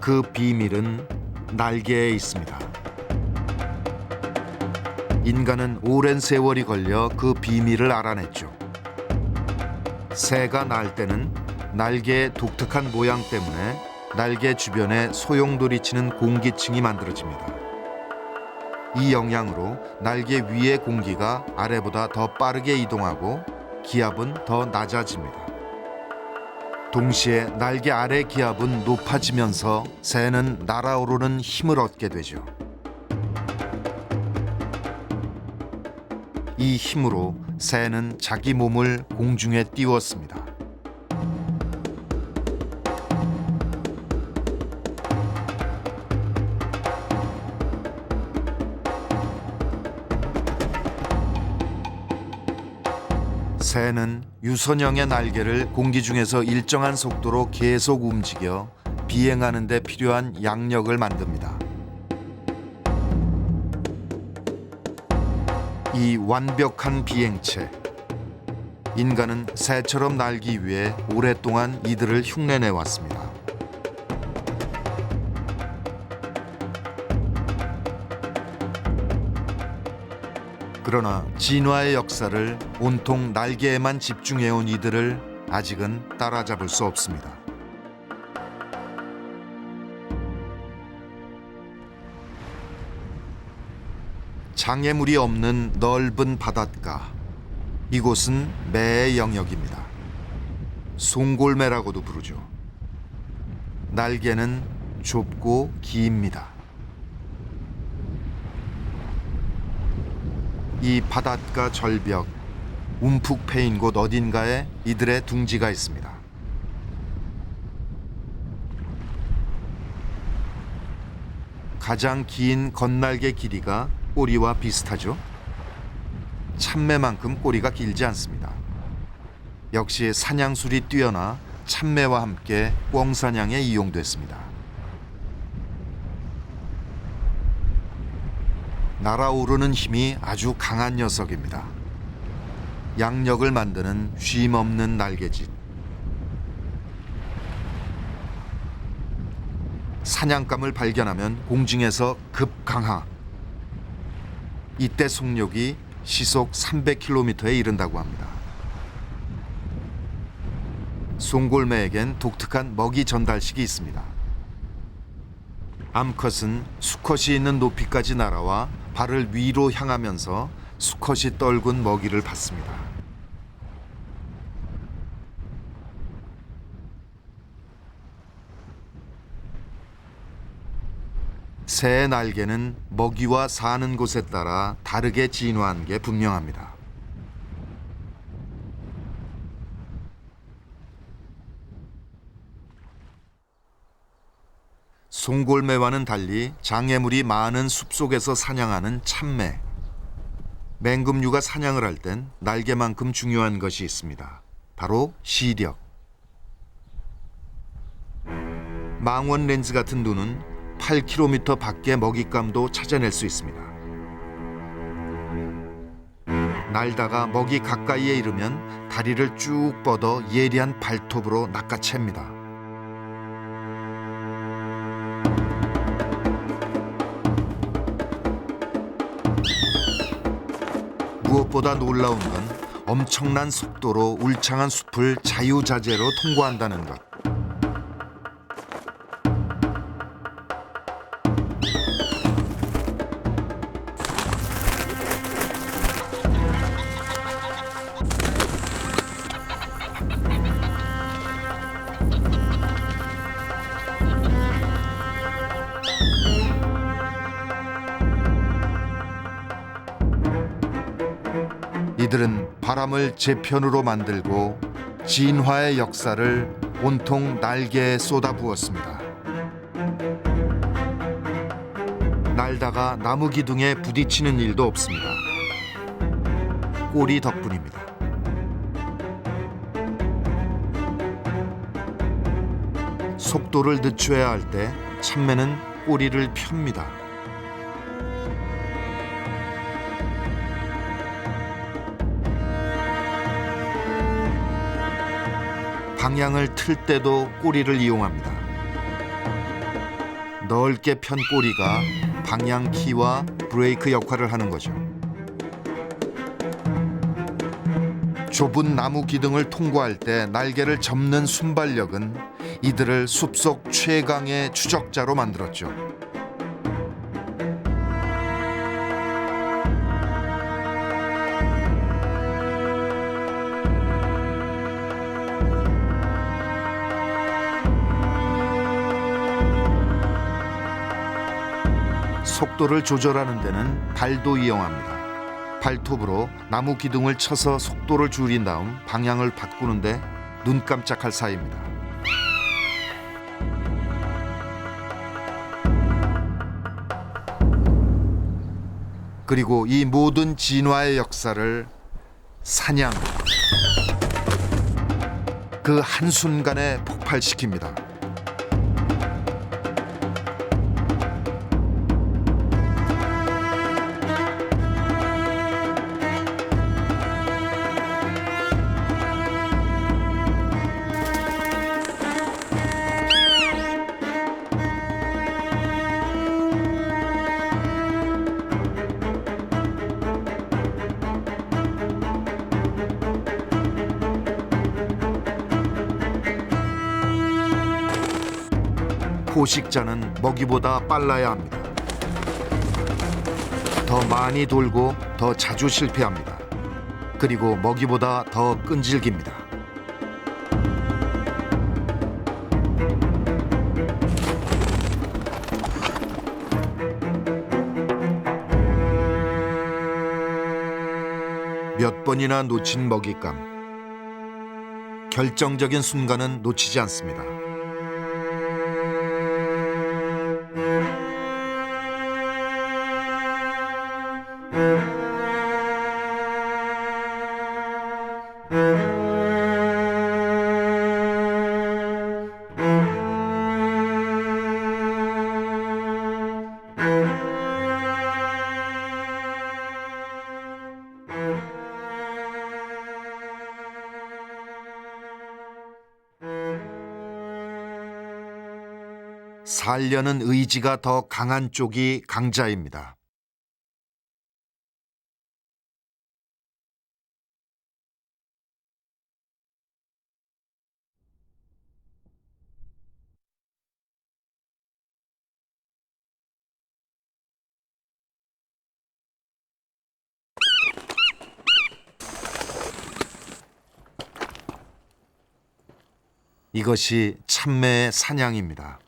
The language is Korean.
그 비밀은 날개에 있습니다. 인간은 오랜 세월이 걸려 그 비밀을 알아냈죠. 새가 날 때는 날개의 독특한 모양 때문에 날개 주변에 소용돌이 치는 공기층이 만들어집니다. 이 영향으로 날개 위의 공기가 아래보다 더 빠르게 이동하고 기압은 더 낮아집니다. 동시에 날개 아래 기압은 높아지면서 새는 날아오르는 힘을 얻게 되죠. 이 힘으로 새는 자기 몸을 공중에 띄웠습니다. 새는 유선형의 날개를 공기 중에서 일정한 속도로 계속 움직여 비행하는 데 필요한 양력을 만듭니다. 이 완벽한 비행체. 인간은 새처럼 날기 위해 오랫동안 이들을 흉내내 왔습니다. 그러나 진화의 역사를 온통 날개에만 집중해온 이들을 아직은 따라잡을 수 없습니다. 장애물이 없는 넓은 바닷가. 이곳은 매의 영역입니다. 송골매라고도 부르죠. 날개는 좁고 깁니다. 이 바닷가 절벽 움푹 패인 곳 어딘가에 이들의 둥지가 있습니다. 가장 긴 건날개 길이가 꼬리와 비슷하죠. 참매만큼 꼬리가 길지 않습니다. 역시 사냥술이 뛰어나 참매와 함께 꿩사냥에 이용됐습니다. 날아오르는 힘이 아주 강한 녀석입니다. 양력을 만드는 쉼 없는 날개짓. 사냥감을 발견하면 공중에서 급강하. 이때 속력이 시속 300km에 이른다고 합니다. 송골매에겐 독특한 먹이 전달식이 있습니다. 암컷은 수컷이 있는 높이까지 날아와 발을 위로 향하면서 수컷이 떨군 먹이를 받습니다. 새의 날개는 먹이와 사는 곳에 따라 다르게 진화한 게 분명합니다. 송골매와는 달리 장애물이 많은 숲속에서 사냥하는 참매. 맹금류가 사냥을 할 땐 날개만큼 중요한 것이 있습니다. 바로 시력. 망원 렌즈 같은 눈은 8km 밖의 먹잇감도 찾아낼 수 있습니다. 날다가 먹이 가까이에 이르면 다리를 쭉 뻗어 예리한 발톱으로 낚아챕니다. 무엇보다 놀라운 건 엄청난 속도로 울창한 숲을 자유자재로 통과한다는 것. 이들은 바람을 제 편으로 만들고 진화의 역사를 온통 날개에 쏟아부었습니다. 날다가 나무 기둥에 부딪히는 일도 없습니다. 꼬리 덕분입니다. 속도를 늦춰야 할 때 참매는 꼬리를 펴니다. 방향을 틀 때도 꼬리를 이용합니다. 넓게 편 꼬리가 방향 키와 브레이크 역할을 하는 거죠. 좁은 나무 기둥을 통과할 때 날개를 접는 순발력은 이들을 숲속 최강의 추적자로 만들었죠. 속도를 조절하는 데는 발도 이용합니다. 발톱으로 나무 기둥을 쳐서 속도를 줄인 다음 방향을 바꾸는데 눈 깜짝할 사이입니다. 그리고 이 모든 진화의 역사를 사냥 그 한순간에 폭발시킵니다. 포식자는 먹이보다 빨라야 합니다. 더 많이 돌고 더 자주 실패합니다. 그리고 먹이보다 더 끈질깁니다. 몇 번이나 놓친 먹잇감. 결정적인 순간은 놓치지 않습니다. 살려는 의지가 더 강한 쪽이 강자입니다. 이것이 참매의 사냥입니다.